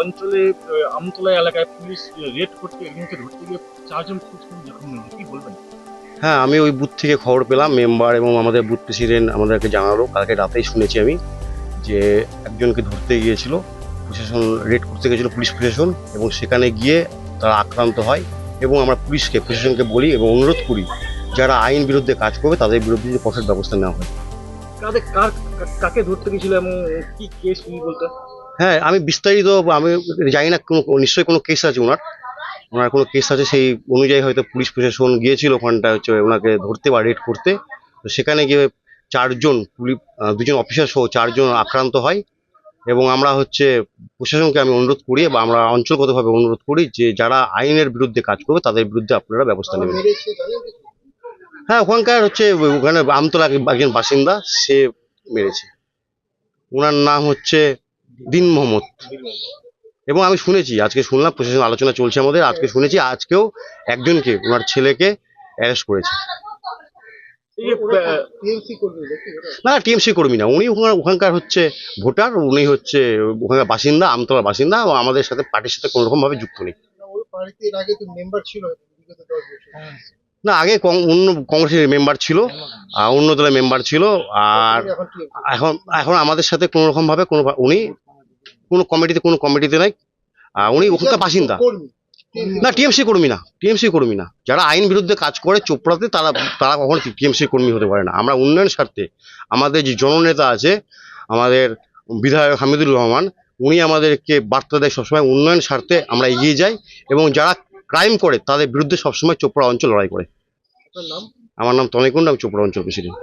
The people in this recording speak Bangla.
অঞ্চলে আমতলা এলাকায় পুলিশ রেড করতে একজনকে ধরতে গিয়ে চারজন পুলিশ জখম হয়েছে। কি বলবেন? হ্যাঁ আমি ওই বুথ থেকে খবর পেলাম। মেম্বার এবং আমাদের বুথ প্রেসিডেন্ট আমাদেরকে জানালো। কালকে রাতেই শুনেছি আমি যে একজনকে ধরতে গিয়েছিল। প্রশাসন রেড করতে গিয়েছিল পুলিশ প্রশাসন এবং সেখানে গিয়ে তারা আক্রান্ত হয়। এবং আমরা পুলিশকে প্রশাসনকে বলি এবং অনুরোধ করি যারা আইন বিরুদ্ধে কাজ করবে তাদের বিরুদ্ধে কঠোর ব্যবস্থা নেওয়া হয়। কাকে ধরতে গেছিল এবং কি কেস বলতে? হ্যাঁ আমি বিস্তারিত আমি জানি না কোনো, নিশ্চয়ই কোনো কেস আছে ওনার। ওনার কোনো কেস আছে, সেই অনুযায়ী হয়তো পুলিশ প্রশাসন গিয়েছিল ওখানটা হচ্ছে ওনাকে ধরতে বা রেড করতে। তো সেখানে গিয়ে চারজন পুলিশ দুজন অফিসার সহ চারজন আক্রান্ত হয় এবং আমরা হচ্ছে প্রশাসনকে আমি অনুরোধ করি বা আমরা অঞ্চলগতভাবে অনুরোধ করি যে যারা আইনের বিরুদ্ধে কাজ করবে তাদের বিরুদ্ধে আপনারা ব্যবস্থা নেবেন। হ্যাঁ ওখানকার হচ্ছে ওখানে আমতলা একজন বাসিন্দা, সে মেরেছে। ওনার নাম হচ্ছে দিন মোহাম্মদ। এবং আমি শুনেছি, আজকে শুনলাম প্রশাসন আলোচনা চলছে আমাদের, আজকে শুনেছি, আজকেও একজনকে, ওনার ছেলেকে অ্যারেস্ট করেছে। না টিএমসি কর্মী না, উনি ওখানে- ওখানকার হচ্ছে ভোটার, উনি হচ্ছে ওখানকার বাসিন্দা আমতলার বাসিন্দা এবং আমাদের সাথে, পার্টির সাথে কোনো রকম ভাবে যুক্ত নেই। না, আগে অন্য কংগ্রেসের মেম্বার ছিল অন্য দলের মেম্বার ছিল, আর এখন এখন আমাদের সাথে কোনো রকম ভাবে কোনো, উনি কোনো কমিটিতে কোনো কমিটিতে নাই। উনি ওখানকার বাসিন্দা। না টিএমসি কর্মী না টিএমসি কর্মী না। যারা আইন বিরুদ্ধে কাজ করে চোপড়াতে তারা তারা কখনো টিএমসি কর্মী হতে পারে না। আমরা উন্নয়ন স্বার্থে আমাদের যে জননেতা আছে আমাদের বিধায়ক হামিদুর রহমান উনি আমাদেরকে বার্তা দেয় সবসময় উন্নয়ন স্বার্থে আমরা এগিয়ে যাই এবং যারা ক্রাইম করে তাদের বিরুদ্ধে সবসময় চোপড়া অঞ্চল লড়াই করে। আমার নাম তনিকুণ্ড আমি চোপড়া অঞ্চল প্রেসিডেন্ট।